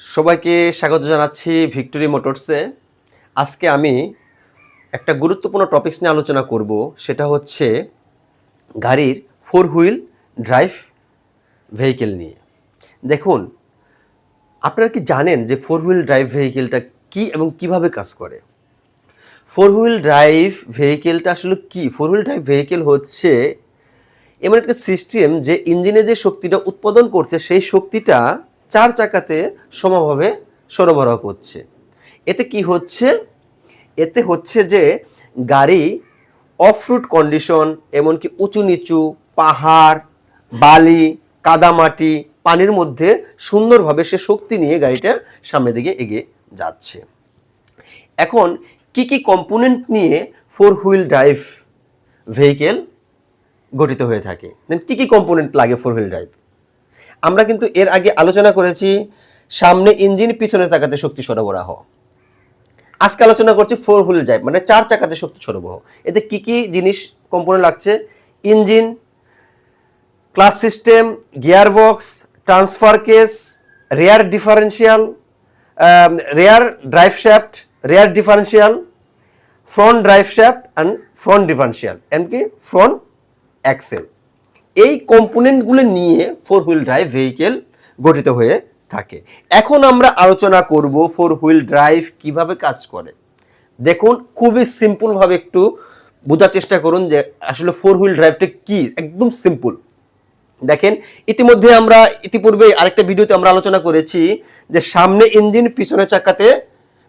সবাইকে স্বাগত জানাচ্ছি ভিক্টোরি মোটরসে। আজকে আমি একটা গুরুত্বপূর্ণ টপিকস নিয়ে আলোচনা করব, সেটা হচ্ছে গাড়ির ফোর হুইল ড্রাইভ ভেহিকেল নিয়ে। দেখুন, আপনারা কি জানেন যে ফোর হুইল ড্রাইভ ভেহিকেলটা কি এবং কীভাবে কাজ করে? ফোর হুইল ড্রাইভ ভেহিকেলটা আসলে কি? ফোর হুইল ড্রাইভ ভেহিকেল হচ্ছে এমন একটা সিস্টেম যে ইঞ্জিনে যে শক্তিটা উৎপাদন করছে, সেই শক্তিটা চার চাকাতে সমভাবে সরবরাহ করছে। এতে কি হচ্ছে? এতে হচ্ছে যে গাড়ি অফ রুট কন্ডিশন, এমনকি উঁচু নিচু পাহাড়, বালি, কাদামাটি, পানির মধ্যে সুন্দরভাবে সে শক্তি নিয়ে গাড়িটা সামনের দিকে এগিয়ে যাচ্ছে। এখন কি কি কম্পোনেন্ট নিয়ে ফোর হুইল ড্রাইভ ভেহিকেল গঠিত হয়ে থাকে? দেন কী কী কম্পোনেন্ট লাগে ফোর হুইল ড্রাইভ আমরা কিন্তু এর আগে আলোচনা করেছি, সামনে ইঞ্জিন পিছনে তাকাতে শক্তি সরবরাহ। আজকে আলোচনা করছি ফোর হুইল ড্রাইভ মানে চার চাকাতে শক্তি সরবরাহ। এতে কি কি জিনিস কম্পোনেন্ট লাগছে? Engine clutch system gear box transfer case rear differential rear drive shaft rear differential front drive shaft and front differential এমনকি ফ্রন্ট অ্যাক্সেল এই কম্পোনেন্টগুলো নিয়ে ফোর হুইল ড্রাইভ ভেহিকেল গঠিত হয়ে থাকে। এখন আমরা আলোচনা করব ফোর হুইল ড্রাইভ কীভাবে কাজ করে। দেখুন, খুবই সিম্পলভাবে একটু বোঝার চেষ্টা করুন যে আসলে ফোর হুইল ড্রাইভটা কি, একদম সিম্পল দেখেন, ইতিমধ্যে আমরা ইতিপূর্বে আরেকটা ভিডিওতে আমরা আলোচনা করেছি যে সামনে ইঞ্জিন পিছনে চাকাতে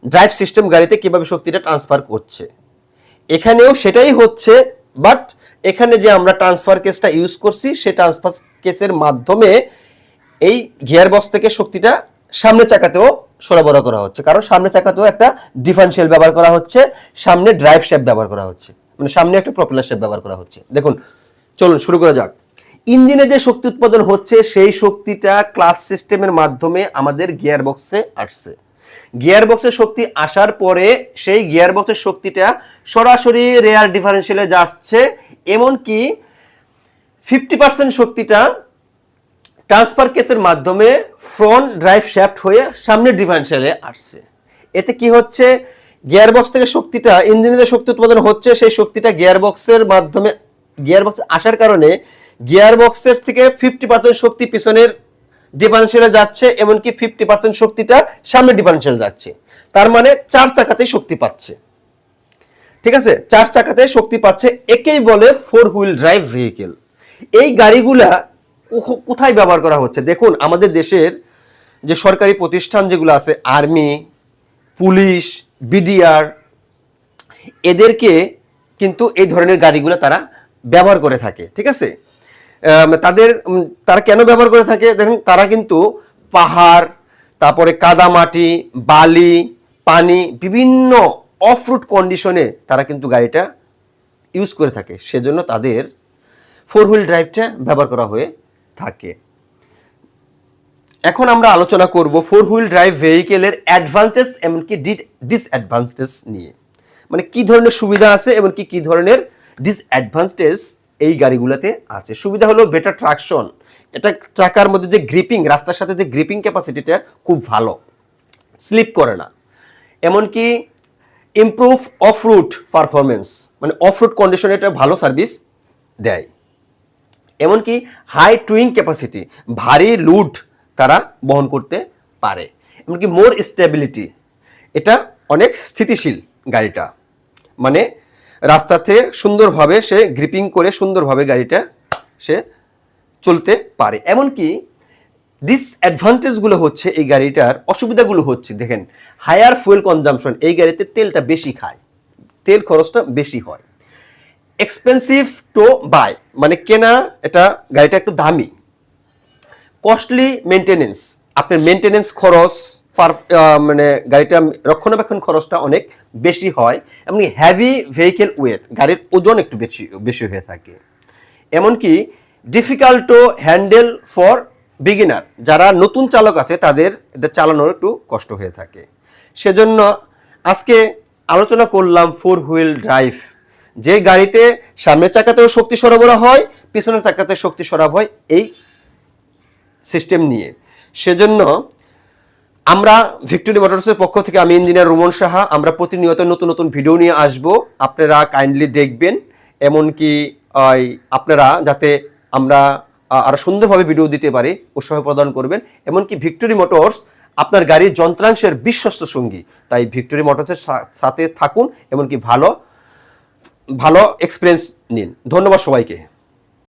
ড্রাইভ সিস্টেম গাড়িতে কীভাবে শক্তিটা ট্রান্সফার করছে। এখানেও সেটাই হচ্ছে বাট এখানে যে আমরা ট্রান্সফার কেসটা ইউজ করছি, সেই ট্রান্সফার কেসের মাধ্যমে এই গিয়ার বক্স থেকে শক্তিটা সামনে চাকাতেও সরবরাহ করা হচ্ছে। কারণ সামনে চাকাতেও একটা ডিফারেন্সিয়াল ব্যবহার করা হচ্ছে, সামনে ড্রাইভ শেপ ব্যবহার করা হচ্ছে মানে সামনে একটা প্রপেলার শেপ ব্যবহার করা হচ্ছে। দেখুন, চলুন শুরু করা যাক। ইঞ্জিনে যে শক্তি উৎপাদন হচ্ছে, সেই শক্তিটা ক্লাস সিস্টেমের মাধ্যমে আমাদের গিয়ার বক্সে আসছে। গিয়ার বক্সের শক্তি আসার পরে সেই গিয়ার বক্সের শক্তিটা সরাসরি রেয়ার ডিফারেন্সিয়ালে যাচ্ছে এমনকি ফিফটি পার্সেন্ট শক্তিটা ট্রান্সফার কেসের মাধ্যমে ফ্রন্ট ড্রাইভ শ্যাফট হয়ে সামনের ডিফারেন্সিয়ালে আসছে। এতে কি হচ্ছে? গিয়ার বক্স থেকে শক্তিটা ইঞ্জিনে যে শক্তি উৎপাদন হচ্ছে, সেই শক্তিটা গিয়ার বক্সের মাধ্যমে গিয়ার বক্স আসার কারণে গিয়ার বক্সের থেকে ফিফটি পার্সেন্ট শক্তি পিছনের ডিফারেন্সিয়ালে যাচ্ছে, এমনকি ফিফটি পার্সেন্ট শক্তিটা সামনের ডিফারেন্সিয়ালে যাচ্ছে। তার মানে চার চাকাতেই শক্তি পাচ্ছে। ঠিক আছে? চার চাকাতে শক্তি পাচ্ছে, একেই বলে ফোর হুইল ড্রাইভ ভেহিকেল এই গাড়িগুলা কোথায় ব্যবহার করা হচ্ছে? দেখুন, আমাদের দেশের যে সরকারি প্রতিষ্ঠান যেগুলো আছে, আর্মি, পুলিশ, বিডিআর, এদেরকে কিন্তু এই ধরনের গাড়িগুলো তারা ব্যবহার করে থাকে, ঠিক আছে? তাদের তারা কেন ব্যবহার করে থাকে? দেখুন, তারা কিন্তু পাহাড়, তারপরে কাদামাটি, বালি, পানি, বিভিন্ন অফ রুট কন্ডিশনে তারা কিন্তু গাড়িটা ইউজ করে থাকে। সেজন্য তাদের ফোর হুইল ড্রাইভটা ব্যবহার করা হয়ে থাকে। এখন আমরা আলোচনা করব ফোর হুইল ড্রাইভ ভেহিকেলের অ্যাডভান্টেজ এমনকি ডিসঅ্যাডভান্টেজ নিয়ে। মানে কি ধরনের সুবিধা আছে এমনকি কি ধরনের ডিসঅ্যাডভান্টেজ এই গাড়িগুলোতে আছে। সুবিধা হলো বেটার ট্রাকশন এটা চাকার মধ্যে যে গ্রিপিং রাস্তার সাথে যে গ্রিপিং ক্যাপাসিটিটা খুব ভালো। স্লিপ করে না। এমনকি ইমপ্রুভ অফ রুট পারফরমেন্স মানে অফ রুট কন্ডিশনে এটা ভালো সার্ভিস দেয়। এমনকি হাই টুইং ক্যাপাসিটি ভারী লুড তারা বহন করতে পারে। এমনকি মোর স্টেবিলিটি এটা অনেক স্থিতিশীল গাড়িটা। মানে রাস্তাতে সুন্দরভাবে সে গ্রিপিং করে সুন্দরভাবে গাড়িটা সে চলতে পারে। এমনকি ডিসঅ্যাডভান্টেজগুলো হচ্ছে এই গাড়িটার, অসুবিধাগুলো হচ্ছে, দেখেন হায়ার ফুয়েল কনজামশন এই গাড়িতে তেলটা বেশি খায়, তেল খরচটা বেশি হয়। এক্সপেন্সিভ টু বাই মানে কেনা এটা গাড়িটা একটু দামি। কস্টলি মেনটেনেন্স আপনার মেনটেনেন্স খরচ মানে গাড়িটা রক্ষণাবেক্ষণ খরচটা অনেক বেশি হয়, এমনকি হ্যাভি ভেহিকেল ওয়েট গাড়ির ওজন একটু বেশি বেশি হয়ে থাকে। এমনকি difficult to handle for beginner যারা নতুন চালক আছে, তাদের এটা চালানোর একটু কষ্ট হয়ে থাকে। সেজন্য আজকে আলোচনা করলাম ফোর হুইল ড্রাইভ যে গাড়িতে সামনের চাকাতেও শক্তি সরবরাহ হয়, পিছনের চাকাতে শক্তি সরবরাহ হয়, এই সিস্টেম নিয়ে। সেজন্য আমরা ভিক্টোরি মোটরসের পক্ষ থেকে আমি ইঞ্জিনিয়ার রুমন সাহা, আমরা প্রতিনিয়ত নতুন নতুন ভিডিও নিয়ে আসব। আপনারা কাইন্ডলি দেখবেন, এমনকি আপনারা যাতে আমরা আহ, আরও সুন্দরভাবে ভিডিও দিতে পারে উৎসাহ প্রদান করবেন। এমনকি ভিক্টোরি মোটরস আপনার গাড়ির যন্ত্রাংশের বিশ্বস্ত সঙ্গী। তাই ভিক্টোরি মোটরসের সাথে থাকুন এমনকি ভালো ভালো এক্সপিরিয়েন্স নিন। ধন্যবাদ সবাইকে।